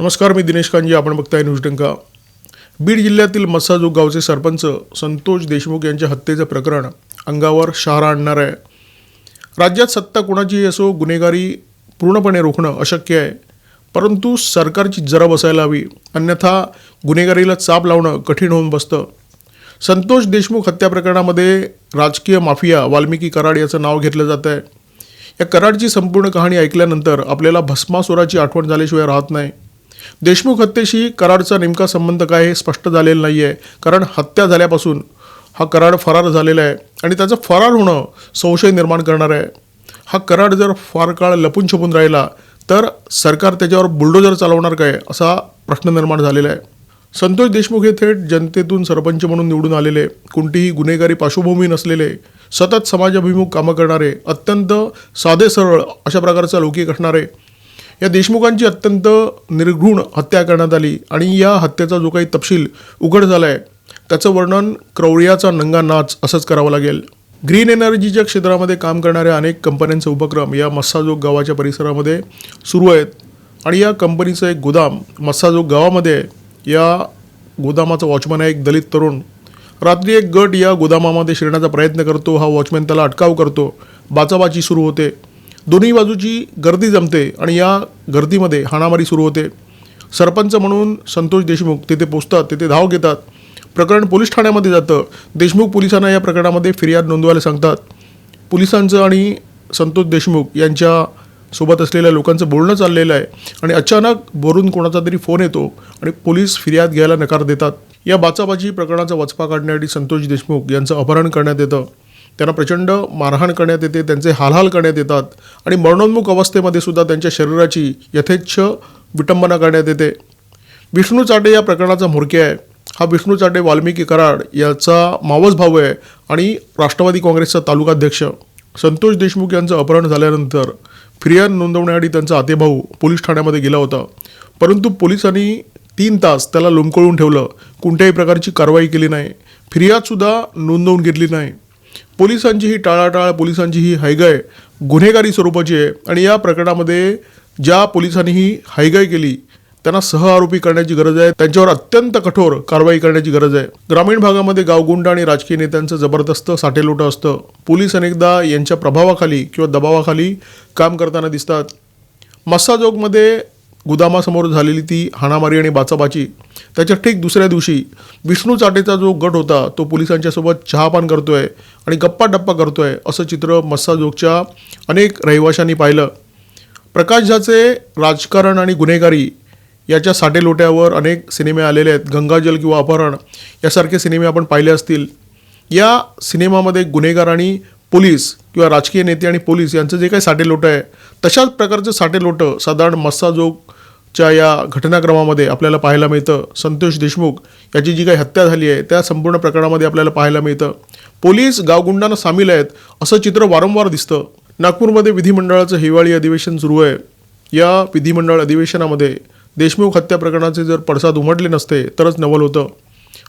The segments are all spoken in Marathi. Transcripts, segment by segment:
नमस्कार मी दिनेश कांजी आपण बघताय न्यूज टंका बीड जिल्ह्यातील मस्साजोग गावचे सरपंच संतोष देशमुख यांच्या हत्येचं प्रकरण अंगावर शहारा आणणार आहे. राज्यात सत्ता कोणाचीही असो गुन्हेगारी पूर्णपणे रोखणं अशक्य आहे. परंतु सरकारची जरा बसायला हवी. अन्यथा गुन्हेगारीला चाप लावणं कठीण होऊन बसतं. संतोष देशमुख हत्या प्रकरणामध्ये राजकीय माफिया वाल्मिकी कराड याचं नाव घेतलं जातं आहे. या कराडची संपूर्ण कहाणी ऐकल्यानंतर आपल्याला भस्मासुराची आठवण झाल्याशिवाय राहत नाही. देशमुख हत्येशी कराडचा नेमका संबंध काय हे स्पष्ट झालेलं नाही आहे कारण हत्या झाल्यापासून हा कराड फरार झालेला आहे आणि त्याचं फरार होणं संशय निर्माण करणार आहे. हा कराड जर फार काळ लपून छपून राहिला तर सरकार त्याच्यावर बुलडोजर चालवणार काय असा प्रश्न निर्माण झालेला आहे. संतोष देशमुख हे थेट जनतेतून सरपंच म्हणून निवडून आलेले कोणतीही गुन्हेगारी पार्श्वभूमी नसलेले सतत समाजाभिमुख कामं करणारे अत्यंत साधे सरळ अशा प्रकारचा लौकिक असणारे या देशमुखांची अत्यंत निर्घृण हत्या करण्यात आली आणि या हत्येचा जो काही तपशील उघड झाला आहे त्याचं वर्णन क्रौर्याचा नंगा नाच असंच करावं लागेल. ग्रीन एनर्जीच्या क्षेत्रामध्ये काम करणाऱ्या अनेक कंपन्यांचे उपक्रम या मस्साजोग गावाच्या परिसरामध्ये सुरू आहेत. आणि या कंपनीचं एक गोदाम मस्साजोग गावामध्ये या गोदामाचा वॉचमन आहे एक दलित तरुण. रात्री एक गट या गोदामामध्ये शिरण्याचा प्रयत्न करतो. हा वॉचमॅन त्याला अटकाव करतो. बाचाबाची सुरू होते. दोन्ही बाजूची गर्दी जमते आणि या गर्दीमध्ये हाणामारी सुरू होते. सरपंच म्हणून संतोष देशमुख तिथे पोचतात तिथे धाव घेतात. प्रकरण पोलीस ठाण्यामध्ये जातं. देशमुख पोलिसांना या प्रकरणामध्ये फिर्याद नोंदवायला सांगतात. पोलिसांचं आणि संतोष देशमुख यांच्या सोबत असलेल्या लोकांचं बोलणं चाललेलं आहे आणि अचानक बोरून कोणाचा तरी फोन येतो आणि पोलीस फिर्याद घ्यायला नकार देतात. या बाचाबाची प्रकरणाचा वचपा काढण्यासाठी संतोष देशमुख यांचं अपहरण करण्यात येतं. त्यांना प्रचंड मारहाण करण्यात येते त्यांचे हालहाल करण्यात येतात आणि मरणोन्मुख अवस्थेमध्ये सुद्धा त्यांच्या शरीराची यथेच्छ विटंबना करण्यात येते. विष्णू चाटे या प्रकरणाचा म्होरके आहे. हा विष्णू चाटे वाल्मिकी कराड याचा मावस भाऊ आहे आणि राष्ट्रवादी काँग्रेसचा तालुकाध्यक्ष. संतोष देशमुख यांचं अपहरण झाल्यानंतर फिर्याद नोंदवण्यासाठी त्यांचा आतेभाऊ पोलीस ठाण्यामध्ये गेला होता. परंतु पोलिसांनी तीन तास त्याला लोंबकळून ठेवलं. कोणत्याही प्रकारची कारवाई केली नाही. फिर्यादसुद्धा नोंदवून घेतली नाही. पोलिसांची ही टाळाटाळ पोलिसांची ही हायगाय गुन्हेगारी स्वरूपाची आहे. आणि या प्रकरणामध्ये ज्या पोलिसांनी ही हायगाय केली त्यांना सहआरोपी करण्याची गरज आहे. त्यांच्यावर अत्यंत कठोर कारवाई करण्याची गरज आहे. ग्रामीण भागामध्ये गावगुंड आणि राजकीय नेत्यांचं जबरदस्त साठेलोटं असतं. पोलीस अनेकदा यांच्या प्रभावाखाली किंवा दबावाखाली काम करताना दिसतात. मस्साजोगमध्ये गुदामासमोर झालेली ती हाणामारी आणि बाचाबाची त्याच्या ठीक दुसऱ्या दिवशी विष्णू चाटेचा जो गट होता तो पोलिसांच्या सोबत चहापान आहे आणि गप्पा करतो आहे असं चित्र मस्साजोगच्या अनेक रहिवाशांनी पाहिलं. प्रकाश झाचे राजकारण आणि गुन्हेगारी याच्या साटेलोट्यावर अनेक सिनेमे आलेले आहेत. गंगाजल किंवा अपहरण यासारखे सिनेमे आपण पाहिले असतील. या सिनेमामध्ये गुन्हेगार आणि पोलीस किंवा राजकीय नेते आणि पोलीस यांचं जे काही साटेलोटं आहे तशाच प्रकारचं साटेलोटं साधारण च्या या घटनाक्रमामध्ये आपल्याला पाहायला मिळतं संतोष देशमुख याची जी काही हत्या झाली आहे त्या संपूर्ण प्रकरणामध्ये आपल्याला पाहायला मिळतं. पोलीस गावगुंडांना सामील आहेत असं चित्र वारंवार दिसतं. नागपूरमध्ये विधिमंडळाचं हिवाळी अधिवेशन सुरू आहे. या विधिमंडळ अधिवेशनामध्ये देशमुख हत्या प्रकरणाचे जर पडसाद उमटले नसते तरच नवल होतं.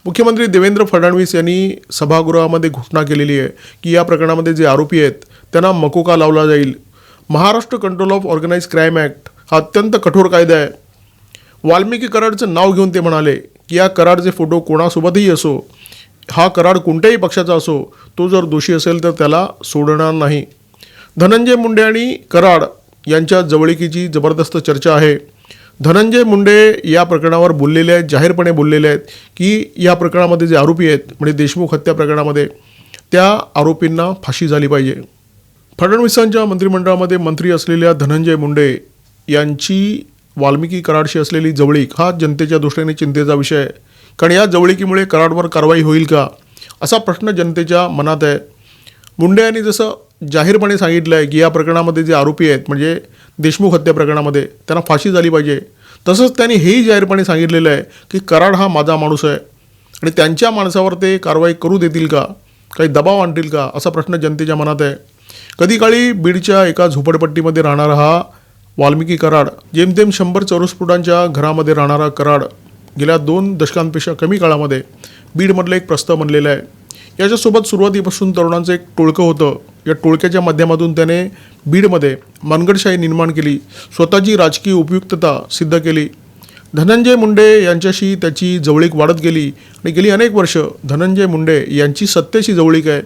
मुख्यमंत्री देवेंद्र फडणवीस यांनी सभागृहामध्ये घोषणा केलेली आहे की या प्रकरणामध्ये जे आरोपी आहेत त्यांना मकोका लावला जाईल. Maharashtra control of organised crime act हा अत्यंत कठोर कायदा आहे. वाल्मिकी कराडचं नाव घेऊन ते म्हणाले की या कराडचे फोटो कोणासोबतही असो हा कराड कोणत्याही पक्षाचा असो तो जर दोषी असेल तर त्याला सोडणार नाही. धनंजय मुंडे आणि कराड यांच्या जवळीकीची जबरदस्त चर्चा आहे. धनंजय मुंडे या प्रकरणावर बोललेले आहेत जाहीरपणे बोललेले आहेत की या प्रकरणामध्ये जे आरोपी आहेत म्हणजे देशमुख हत्या प्रकरणामध्ये त्या आरोपींना फाशी झाली पाहिजे. फडणवीसांच्या मंत्रिमंडळामध्ये मंत्री असलेल्या धनंजय मुंडे यांची वाल्मिकी कराडशी असलेली जवळीक हा जनतेच्या दृष्टीने चिंतेचा विषय आहे. कारण या जवळीकीमुळे कराडवर कारवाई होईल का? असा प्रश्न जनतेच्या मनात आहे. मुंडे यांनी जसं जाहीरपणे सांगितलं आहे की या प्रकरणामध्ये जे आरोपी आहेत म्हणजे देशमुख हत्या प्रकरणामध्ये त्यांना फाशी झाली पाहिजे. तसंच त्यांनी हेही जाहीरपणे सांगितलेलं आहे की कराड हा माझा माणूस आहे. आणि त्यांच्या माणसावर ते कारवाई करू देतील का? काही दबाव आणतील का? असा प्रश्न जनतेच्या मनात आहे. कधी काळी बीडच्या एका झोपडपट्टीमध्ये राहणारा हा वाल्मिकी कराड जेमतेम शंभर चौरस फुटांच्या घरामध्ये राहणारा कराड गेल्या दोन दशकांपेक्षा कमी काळामध्ये बीडमधलं एक प्रस्ताव बनलेला आहे. याच्यासोबत सुरुवातीपासून तरुणांचं एक टोळकं होतं. या टोळक्याच्या माध्यमातून त्याने बीडमध्ये मनगडशाही निर्माण केली स्वतःची राजकीय उपयुक्तता सिद्ध केली. धनंजय मुंडे यांच्याशी त्याची जवळीक वाढत गेली आणि गेली अनेक वर्ष धनंजय मुंडे यांची सत्तेशी जवळीक आहे.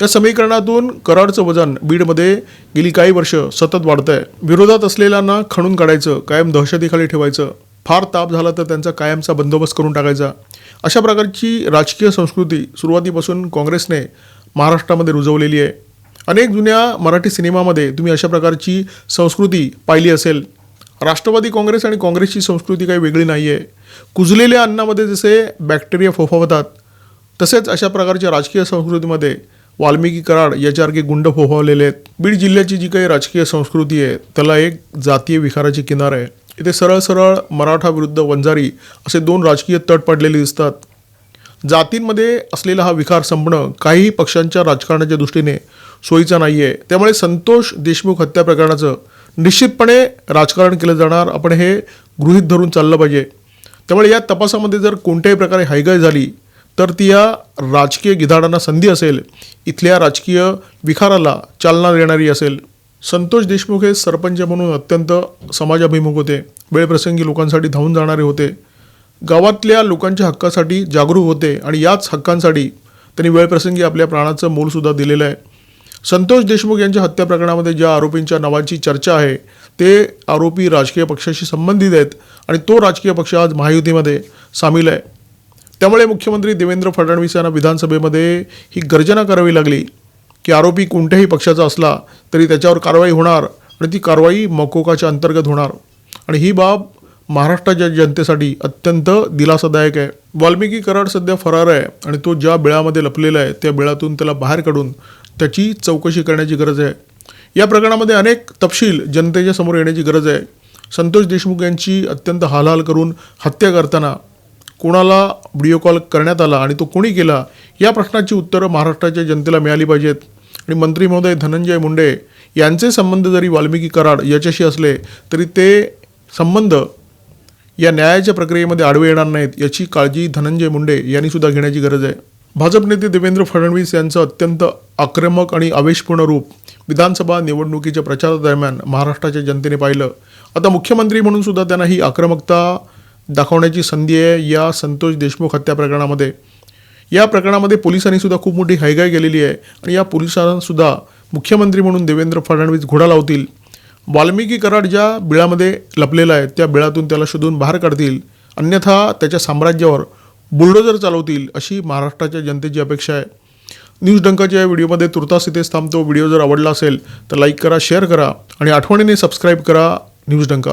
या समीकरणातून कराडचं वजन बीडमध्ये गेली काही वर्ष सतत वाढत आहे विरोधात असलेल्यांना खणून काढायचं कायम दहशतीखाली ठेवायचं फार ताप झाला तर त्यांचा कायमचा बंदोबस्त करून टाकायचा. अशा प्रकारची राजकीय संस्कृती सुरुवातीपासून काँग्रेसने महाराष्ट्रामध्ये रुजवलेली आहे. अनेक जुन्या मराठी सिनेमामध्ये तुम्ही अशा प्रकारची संस्कृती पाहिली असेल. राष्ट्रवादी काँग्रेस आणि काँग्रेसची संस्कृती काही वेगळी नाही आहे कुजलेल्या अन्नामध्ये जसे बॅक्टेरिया फोफावतात तसेच अशा प्रकारच्या राजकीय संस्कृतीमध्ये वाल्मिकी कराड याच्यासारखे गुंड फोफावलेले आहेत. बीड जिल्ह्याची जी काही राजकीय संस्कृती आहे त्याला एक जातीय विकाराची किनार आहे. इथे सरळ सरळ मराठा विरुद्ध वंजारी असे दोन राजकीय तट पडलेले दिसतात. जातींमध्ये असलेला हा विकार संपणं काही पक्षांच्या राजकारणाच्या दृष्टीने सोयीचा नाही आहे त्यामुळे संतोष देशमुख हत्या प्रकरणाचं निश्चितपणे राजकारण केलं जाणार. आपण हे गृहीत धरून चाललं पाहिजे. त्यामुळे या तपासामध्ये जर कोणत्याही प्रकारे हायगाय झाली तर ती या राजकीय गिधाडांना संधी असेल इथल्या राजकीय विखाराला चालना देणारी असेल. संतोष देशमुख हे सरपंच म्हणून अत्यंत समाजाभिमुख होते. वेळप्रसंगी लोकांसाठी धावून जाणारे होते. गावातल्या लोकांच्या हक्कासाठी जागरूक होते आणि याच हक्कांसाठी त्यांनी वेळप्रसंगी आपल्या प्राणाचं मोलसुद्धा दिलेलं आहे. संतोष देशमुख यांच्या हत्या प्रकरणामध्ये ज्या आरोपींच्या नावाची चर्चा आहे ते आरोपी राजकीय पक्षाशी संबंधित आहेत आणि तो राजकीय पक्ष आज महायुतीमध्ये सामील आहे. त्यामुळे मुख्यमंत्री देवेंद्र फडणवीस यांना विधानसभेमध्ये ही गर्जना करावी लागली की आरोपी कोणत्याही पक्षाचा असला तरी त्याच्यावर कारवाई होणार आणि ती कारवाई मकोकाच्या अंतर्गत होणार. आणि ही बाब महाराष्ट्राच्या जनतेसाठी अत्यंत दिलासादायक आहे. वाल्मिकी कराड सध्या फरार आहे आणि तो ज्या बिळामध्ये लपलेला आहे त्या बिळातून त्याला बाहेर काढून त्याची चौकशी करण्याची गरज आहे. या प्रकरणामध्ये अनेक तपशील जनतेच्या समोर येण्याची गरज आहे. संतोष देशमुख यांची अत्यंत हालहाल करून हत्या करताना कोणाला व्हिडिओ कॉल करण्यात आला आणि तो कोणी केला या प्रश्नाची उत्तरं महाराष्ट्राच्या जनतेला मिळाली पाहिजेत. आणि मंत्री महोदय धनंजय मुंडे यांचे संबंध जरी वाल्मिकी कराड याच्याशी असले तरी ते संबंध या न्यायाच्या प्रक्रियेमध्ये आडवे येणार नाहीत याची काळजी धनंजय मुंडे यांनीसुद्धा घेण्याची गरज आहे. भाजप नेते देवेंद्र फडणवीस यांचं अत्यंत आक्रमक आणि आवेशपूर्ण रूप विधानसभा निवडणुकीच्या प्रचारादरम्यान महाराष्ट्राच्या जनतेने पाहिलं. आता मुख्यमंत्री म्हणून सुद्धा त्यांना ही आक्रमकता दाखवण्याची संधी आहे या संतोष देशमुख हत्या प्रकरणामध्ये. या प्रकरणामध्ये पोलिसांनीसुद्धा खूप मोठी हायगाय केलेली आहे आणि या पोलिसांसुद्धा मुख्यमंत्री म्हणून देवेंद्र फडणवीस घोडा लावतील. वाल्मिकी कराड ज्या बिळामध्ये लपलेला आहे त्या बिळातून त्याला शोधून बाहेर काढतील. अन्यथा त्याच्या साम्राज्यावर बुलडोजर चालवतील अशी महाराष्ट्राच्या जनतेची अपेक्षा आहे. न्यूज डंकाच्या या व्हिडिओमध्ये तुर्तास इथेच थांबतो. व्हिडिओ जर आवडला असेल तर लाईक करा शेअर करा आणि आठवणीने सबस्क्राईब करा न्यूज डंका.